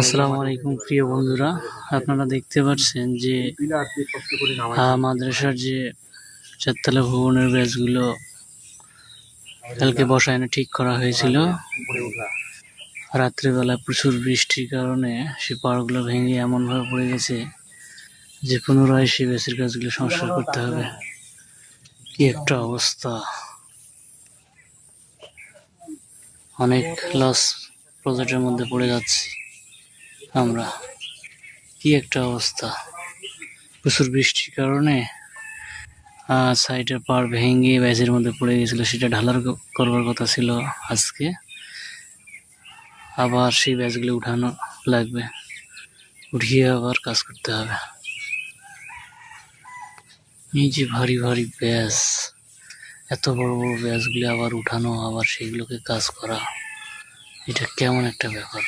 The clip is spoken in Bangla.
আসসালামু আলাইকুম প্রিয় বন্ধুরা। আপনারা দেখতে পাচ্ছেন যে মাদ্রাসার যে চারতলা ভবনের ব্যাচগুলো কালকে বসায়নে ঠিক করা হয়েছিল। রাত্রিবেলা প্রচুর বৃষ্টির কারণে সে পাড়গুলো ভেঙে এমনভাবে পড়ে গেছে যে পুনরায় সে ব্যাচের কাজগুলো সংস্কার করতে হবে। কি একটা অবস্থা। অনেক লস প্রজেক্টের মধ্যে পড়ে যাচ্ছি। আমরা। কি একটা অবস্থা? প্রচুর বৃষ্টির কারণে সাইডের পার ভেঙে ব্যাচের মধ্যে পড়ে গেছিল, সেটা ঢালার করবার কথা ছিল আজকে। আবার সেই ব্যাচগুলো উঠানো লাগবে। উঠিয়ে আবার কাজ করতে হবে। এই যে ভারী ভারী ব্যাস, এত বড় বড় ব্যাসগুলি আবার উঠানো, আবার সেগুলোকে কাজ করা, এটা কেমন একটা ব্যাপার?